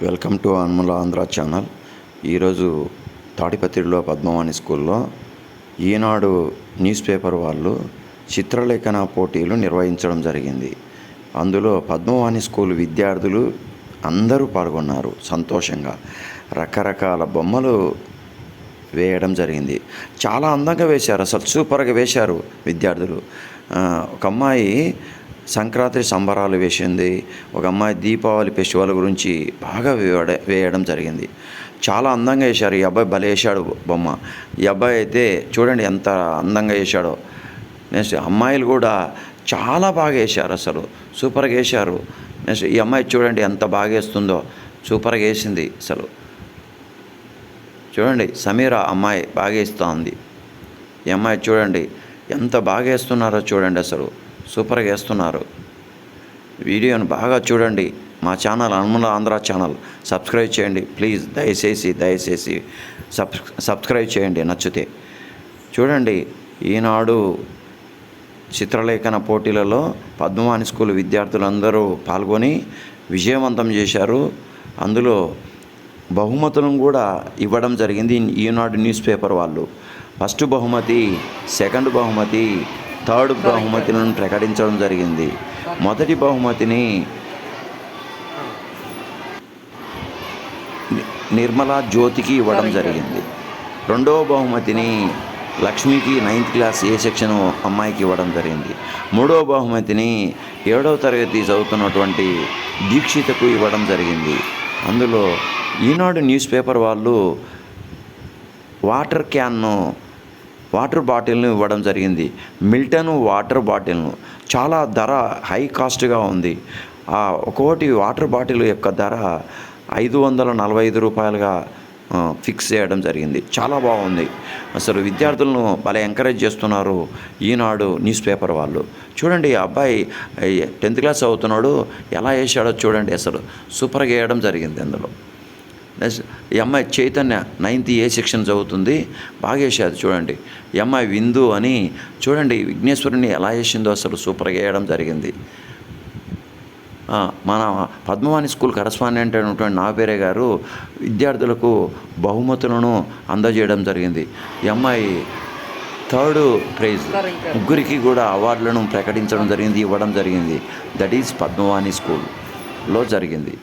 Welcome to Anumula Andhra channel. ఈరోజు తాడిపత్రిలో పద్మవాణి స్కూల్లో ఈనాడు న్యూస్ పేపర్ వాళ్ళు చిత్రలేఖన పోటీలు నిర్వహించడం జరిగింది. అందులో పద్మవాణి స్కూల్ విద్యార్థులు అందరూ పాల్గొన్నారు సంతోషంగా. రకరకాల బొమ్మలు వేయడం జరిగింది. చాలా అందంగా వేశారు అసలు సూపర్గా వేశారు విద్యార్థులు. ఒక అమ్మాయి సంక్రాంతి సంబరాలు వేసింది. ఒక అమ్మాయి దీపావళి ఫెస్టివల్ గురించి బాగా వేయడ వేయడం జరిగింది. చాలా అందంగా వేశారు. ఈ అబ్బాయి భలే వేశాడు బొమ్మ. ఈ అబ్బాయి అయితే చూడండి ఎంత అందంగా వేశాడో. నెక్స్ట్ అమ్మాయిలు కూడా చాలా బాగా వేశారు అసలు. సూపర్గా వేశారు. నెక్స్ట్ ఈ అమ్మాయి చూడండి ఎంత బాగా వేస్తుందో. సూపర్గా వేసింది అసలు. చూడండి సమీర అమ్మాయి బాగా వేస్తోంది ఈ అమ్మాయి చూడండి ఎంత బాగా వేస్తున్నారో చూడండి అసలు. సూపర్గా వేస్తున్నారు. వీడియోను బాగా చూడండి. మా channel Anumula Andhra channel. Subscribe చేయండి. ప్లీజ్ దయచేసి దయచేసి సబ్ సబ్స్క్రైబ్ చేయండి నచ్చితే. చూడండి ఈనాడు చిత్రలేఖన పోటీలలో పద్మవాణి స్కూల్ విద్యార్థులందరూ పాల్గొని విజయవంతం చేశారు. అందులో బహుమతులను కూడా ఇవ్వడం జరిగింది ఈనాడు న్యూస్ పేపర్ వాళ్ళు. ఫస్ట్ బహుమతి సెకండ్ బహుమతి థర్డ్ బహుమతిలను ప్రకటించడం జరిగింది. మొదటి బహుమతిని నిర్మలా జ్యోతికి ఇవ్వడం జరిగింది. రెండవ బహుమతిని లక్ష్మికి నైన్త్ క్లాస్ ఏ సెక్షన్ అమ్మాయికి ఇవ్వడం జరిగింది. మూడవ బహుమతిని ఏడవ తరగతి చదువుతున్నటువంటి దీక్షితకు ఇవ్వడం జరిగింది. అందులో ఈనాడు న్యూస్ పేపర్ వాళ్ళు వాటర్ క్యాన్ను వాటర్ బాటిల్ను ఇవ్వడం జరిగింది. మిల్టన్ వాటర్ బాటిల్ను. చాలా ధర హై కాస్ట్గా ఉంది. ఆ ఒక్కోటి వాటర్ బాటిల్ యొక్క ధర ఐదు వందల నలభై ఐదు రూపాయలుగా ఫిక్స్ చేయడం జరిగింది. చాలా బాగుంది. అసలు విద్యార్థులను భలే ఎంకరేజ్ చేస్తున్నారు ఈనాడు న్యూస్ పేపర్ వాళ్ళు. చూడండి అబ్బాయి టెన్త్ క్లాస్ చదువుతున్నాడు. ఎలా వేసాడో చూడండి అసలు. సూపర్గా వేయడం జరిగింది అందులో ఈ అమ్మాయి చైతన్య నైన్త్ ఏ సెక్షన్ చదువుతుంది. బాగా వేసేది చూడండి. ఈ అమ్మాయి విందు అని చూడండి విఘ్నేశ్వరుని ఎలా వేసిందో అసలు సూపర్గా వేయడం జరిగింది. మన పద్మవాణి స్కూల్ కరస్పాండెంట్ అయినటువంటి నాగపేరే గారు విద్యార్థులకు బహుమతులను అందజేయడం జరిగింది. ఈ అమ్మాయి థర్డ్ ప్రైజ్. ముగ్గురికి కూడా అవార్డులను ప్రకటించడం జరిగింది ఇవ్వడం జరిగింది. దట్ ఈజ్ పద్మవాణి స్కూల్లో జరిగింది.